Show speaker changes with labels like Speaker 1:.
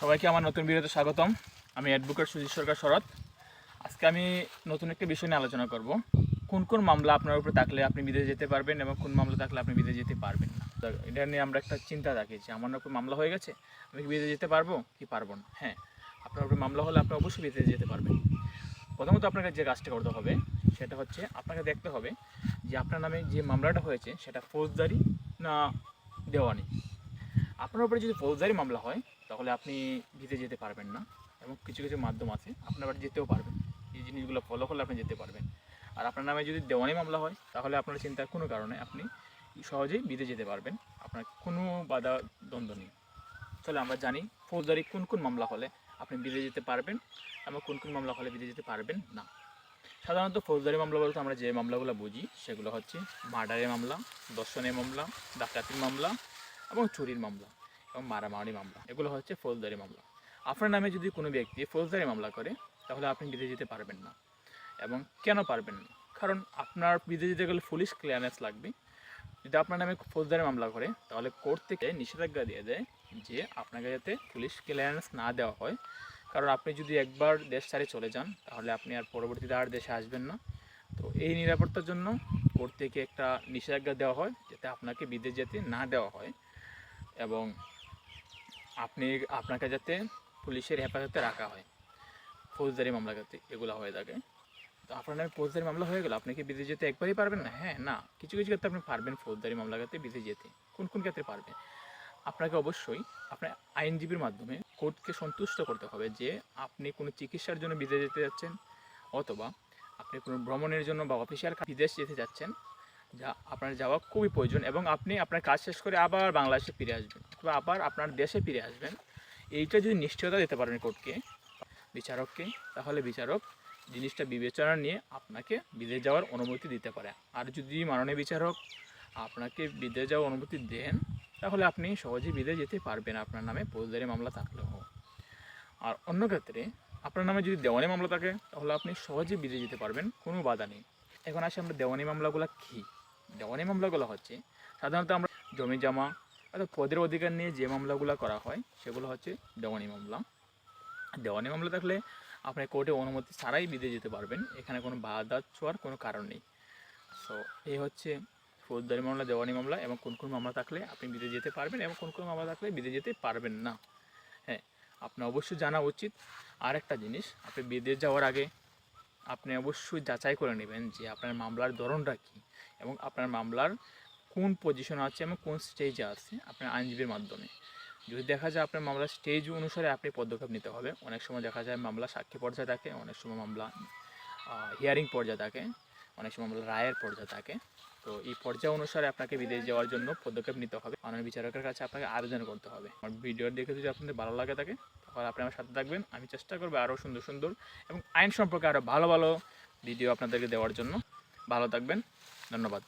Speaker 1: সবাইকে আমার নতুন ভিডিওতে স্বাগতম। আমি অ্যাডভোকেট সুজিত সরকার শরৎ। আজকে আমি নতুন একটা বিষয় নিয়ে আলোচনা করব। কোন কোন মামলা আপনার উপরে থাকলে আপনি বিদেশে যেতে পারবেন এবং কোন মামলা থাকলে আপনি বিদেশে যেতে পারবেন না? এটা নিয়ে আমরা একটা চিন্তা রাখি যে আমার উপর মামলা হয়ে গেছে, আমি কি বিদেশে যেতে পারব কি পারব না? হ্যাঁ আপনার উপরে মামলা হলে আপনি অবশ্যই বিদেশে যেতে পারবেন। প্রথমত আপনাকে যে কাজটা করতে হবে, সেটা হচ্ছে আপনাকে দেখতে হবে যে আপনার নামে যে মামলাটা হয়েছে, সেটা ফৌজদারি না দেওয়ানি? আপনার উপরে যদি ফৌজদারি মামলা হয়, তাহলে আপনি ভিতে যেতে পারবেন না এবং কিছু কিছু মাধ্যম আছে, আপনার বাড়ি যেতেও পারবেন। এই জিনিসগুলো ফলো করলে আপনি যেতে পারবেন। আর আপনার নামে যদি দেওয়ানি মামলা হয়, তাহলে আপনার চিন্তার কোনো কারণে আপনি সহজেই বিদে যেতে পারবেন। আপনার কোনো বাধা দ্বন্দ্ব নেই। তাহলে আমরা জানি ফৌজদারি কোন কোন মামলা হলে আপনি বিদে যেতে পারবেন এবং কোন কোন মামলা হলে বিদে যেতে পারবেন না। সাধারণত ফৌজদারি মামলা বলতে আমরা যে মামলাগুলো বুঝি, সেগুলো হচ্ছে মার্ডারের মামলা দর্শনের মামলা, ডাকাতির মামলা এবং চুরির মামলা এবং মারামারি মামলা। এগুলো হচ্ছে ফৌজদারি মামলা। আপনার নামে যদি কোনো ব্যক্তি ফৌজদারি মামলা করে, তাহলে আপনি বিদেশে যেতে পারবেন না এবং কেন পারবেন না? কারণ আপনার বিদেশে যেতে গেলে পুলিশ ক্লিয়ারেন্স লাগবে। যদি আপনার নামে ফৌজদারি মামলা করে, তাহলে কোর্ট থেকে নিষেধাজ্ঞা দিয়ে দেয় যে আপনাকে যাতে পুলিশ ক্লিয়ারেন্স না দেওয়া হয়। কারণ আপনি যদি একবার দেশ ছাড়ে চলে যান, তাহলে আপনি আর পরবর্তীতে আর দেশে আসবেন না। তো এই নিরাপত্তার জন্য কোর্ট থেকে একটা নিষেধাজ্ঞা দেওয়া হয়, যাতে আপনাকে বিদেশ যেতে না দেওয়া হয়। এবং আপনি আপনাকে যাতে পুলিশের হেফাজতে রাখা হয়, ফৌজদারি মামলা যাতে এগুলো হয়ে থাকে। তো আপনার নামে ফৌজদারি মামলা হয়ে গেল, আপনি কি বিদেশ যেতে একবারই পারবেন না? হ্যাঁ না। কিছু কিছু ক্ষেত্রে আপনি পারবেন ফৌজদারি মামলা করতে বিদেশ যেতে। কোন কোন ক্ষেত্রে পারবেন? আপনাকে অবশ্যই আপনার আইনজীবীর মাধ্যমে কোর্টকে সন্তুষ্ট করতে হবে যে আপনি কোনো চিকিৎসার জন্য বিদেশ যেতে যাচ্ছেন অথবা আপনি কোনো ভ্রমণের জন্য বা অফিসিয়াল বিদেশ যেতে যাচ্ছেন যা আপনার যাওয়া খুবই প্রয়োজন এবং আপনি আপনার কাজ শেষ করে আবার বাংলাদেশে ফিরে আসবেন অথবা আবার আপনার দেশে ফিরে আসবেন। এইটা যদি নিশ্চয়তা দিতে পারেন কোর্টকে, বিচারককে, তাহলে বিচারক জিনিসটা বিবেচনা নিয়ে আপনাকে বিদেশ যাওয়ার অনুমতি দিতে পারে। আর যদি মাননীয় বিচারক আপনাকে বিদেশ যাওয়ার অনুমতি দেন, তাহলে আপনি সহজেই বিদেশ যেতে পারবেন। আপনার নামে ফৌজদারি মামলা থাকলেও। আর অন্য ক্ষেত্রে আপনার নামে যদি দেওয়ানি মামলা থাকে, তাহলে আপনি সহজেই বিদেশ যেতে পারবেন, কোনো বাধা নেই। এখন আসি আমরা দেওয়ানি মামলাগুলো কী? দেওয়ানি মামলাগুলো হচ্ছে, সাধারণত আমরা জমি জমা অর্থাৎ পদের অধিকার নিয়ে যে মামলাগুলো করা হয়, সেগুলো হচ্ছে দেওয়ানি মামলা। দেওয়ানি মামলা থাকলে আপনি কোর্টে অনুমতি ছাড়াই বিদেশ যেতে পারবেন, এখানে কোনো বাধা ছোঁয়ার কোনো কারণ নেই। সো এই হচ্ছে ফৌজদারি মামলা, দেওয়ানি মামলা এবং কোন কোন মামলা থাকলে আপনি বিদে যেতে পারবেন এবং কোন কোন মামলা থাকলে বিদে যেতে পারবেন না। হ্যাঁ আপনার অবশ্যই জানা উচিত। আর একটা জিনিস, আপনি বিদেশ যাওয়ার আগে আপনি অবশ্যই যাচাই করে নেবেন যে আপনার মামলার ধরনটা কী। এবং আপনার মামলার কোন পজিশন আছে এবং কোন স্টেজে আছে আপনার আইনজীবীর মাধ্যমে। যদি দেখা যায় আপনার মামলার স্টেজ অনুসারে আপনি পদক্ষেপ নিতে হবে, অনেক সময় দেখা যায় মামলা সাক্ষী পর্যায়ে থাকে, অনেক সময় মামলা হিয়ারিং পর্যায়ে থাকে, অনেক সময় মামলা রায়ের পর্যায়ে থাকে। তো এই পর্যায় অনুসারে আপনাকে বিদেশ যাওয়ার জন্য পদক্ষেপ নিতে হবে। মাননীয় বিচারকের কাছে আপনাকে আবেদন করতে হবে। আমার ভিডিও দেখে যদি আপনাদের ভালো লাগে থাকে, তাহলে আপনি আমার সাথে থাকবেন। আমি চেষ্টা করব আরও সুন্দর সুন্দর এবং আইন সম্পর্কে আরও ভালো ভালো ভিডিও আপনাদেরকে দেওয়ার জন্য। ভালো থাকবেন। ধন্যবাদ।